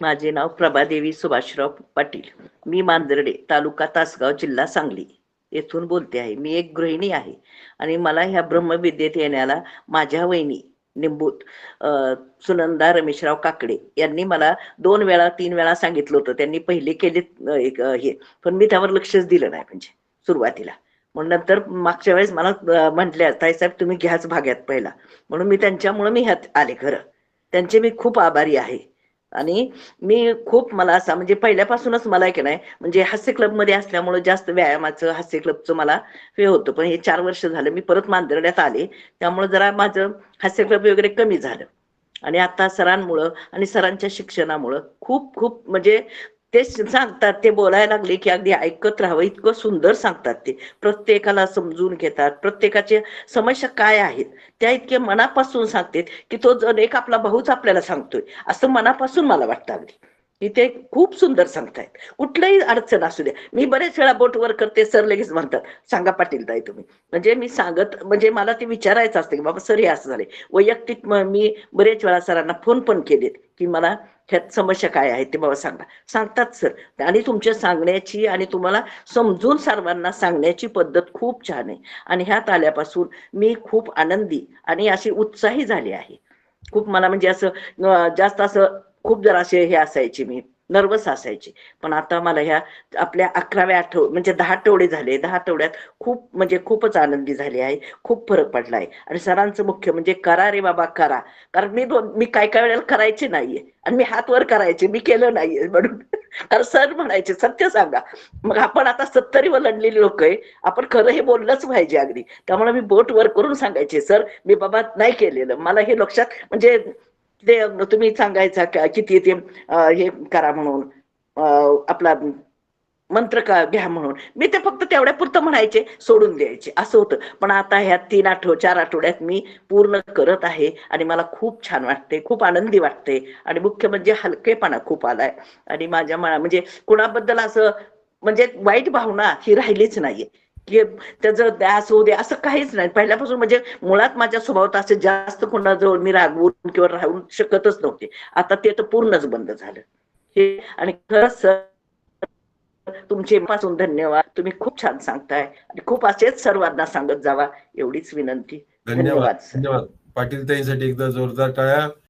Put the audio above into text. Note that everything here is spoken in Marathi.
माझे नाव प्रभादेवी सुभाषराव पाटील. मी मांजर्डे तालुका तासगाव जिल्हा सांगली. येथून बोलते आहे. मी एक गृहिणी आहे आणि मला ह्या ब्रह्मविद्येत येण्याला माझ्या वहिनी निंबूत सुनंदा रमेशराव काकडे यांनी मला दोन वेळा तीन वेळा सांगितलं होतं. त्यांनी पहिले केले एक हे. पण मी त्यावर लक्षच दिलं नाही म्हणजे सुरुवातीला. म्हणून नंतर मागच्या वेळेस मला म्हटल्या ताईसाहेब तुम्ही घ्याच भाग्यात पहिला. म्हणून मी त्यांच्यामुळे मी ह्यात आले खरं. त्यांचे मी खूप आभारी आहे. आणि मी खूप मला असा म्हणजे पहिल्यापासूनच मला एक की नाही म्हणजे हास्य क्लबमध्ये असल्यामुळे जास्त व्यायामाचं हास्य क्लबचं मला हे होतं. पण हे चार वर्ष झालं मी परत मांजरड्यात आले. त्यामुळे जरा माझं हास्य क्लब वगैरे कमी झालं. आणि आता सरांमुळं आणि सरांच्या शिक्षणामुळं खूप खूप म्हणजे ते सांगतात ते बोलायला लागले की अगदी ऐकत राहावं. इतकं सुंदर सांगतात ते. प्रत्येकाला समजून घेतात. प्रत्येकाचे समस्या काय आहेत त्या इतके मनापासून सांगतात की तो जण एक आपला भाऊच आपल्याला सांगतोय. असं मनापासून मला वाटतं अगदी. की ते खूप सुंदर सांगतायत. कुठलंही अडचण असू द्या. मी बरेच वेळा बोट वर करते सर लगेच म्हणतात सांगा पाटील ताई तुम्ही. म्हणजे मी सांगत म्हणजे मला ते विचारायचं असतं की बाबा सर हे असं झाले वैयक्तिक मी बरेच वेळा सरांना फोन पण केलेत की मला ह्यात समस्या काय आहे ते बाबा सांगा. सांगतात सर आणि तुमच्या सांगण्याची आणि तुम्हाला समजून सर्वांना सांगण्याची पद्धत खूप छान आहे. आणि ह्यात आल्यापासून मी खूप आनंदी आणि अशी उत्साही झाली आहे. खूप मला म्हणजे असं जास्त असं खूप जरा असे हे असायचे मी नर्वस असायचे. पण आता मला ह्या आपल्या अकराव्या आठव म्हणजे दहा आठवडे झाले. दहा आठवड्यात खूप म्हणजे खूपच आनंदी झाले आहे. खूप फरक पडला आहे. आणि सरांचं मुख्य म्हणजे करा रे बाबा करा. कारण मी दोन मी काय काय वेळेला करायचे नाहीये. आणि मी हात वर करायचे. मी केलं नाहीये म्हणून. कारण सर म्हणायचे सत्य सांगा. मग आपण आता सत्तरी लढलेली लोक आहे. आपण खरं हे बोललंच पाहिजे अगदी. त्यामुळे मी बोट वर करून सांगायचे सर मी बाबा नाही केलेलं. मला हे लक्षात म्हणजे ते तुम्ही सांगायचा का किती ते हे करा म्हणून. आपला मंत्र का घ्या म्हणून. मी ते फक्त तेवढ्या पुरतं म्हणायचे सोडून द्यायचे. असं होतं. पण आता ह्या तीन आठव चार आठवड्यात मी पूर्ण करत आहे आणि मला खूप छान वाटते खूप आनंदी वाटते. आणि मुख्य म्हणजे हलकेपणा खूप आलाय. आणि माझ्या मना म्हणजे कुणाबद्दल असं म्हणजे वाईट भावना ही राहिलीच नाहीये. की त्याचं द्या असू दे असं काहीच नाही. पहिल्यापासून म्हणजे मुळात माझ्या स्वभावात असं जास्त कोणाजवळ मी रागवून किंवा राहून शकतच नव्हते. आता ते तर पूर्णच बंद झालं. हे आणि खरंच तुमचे पासून धन्यवाद. तुम्ही खूप छान सांगताय आणि खूप असेच सर्वांना सांगत जावा एवढीच विनंती. धन्यवाद धन्यवाद. पाटील ताईंसाठी एकदा जोरदार टाळ्या.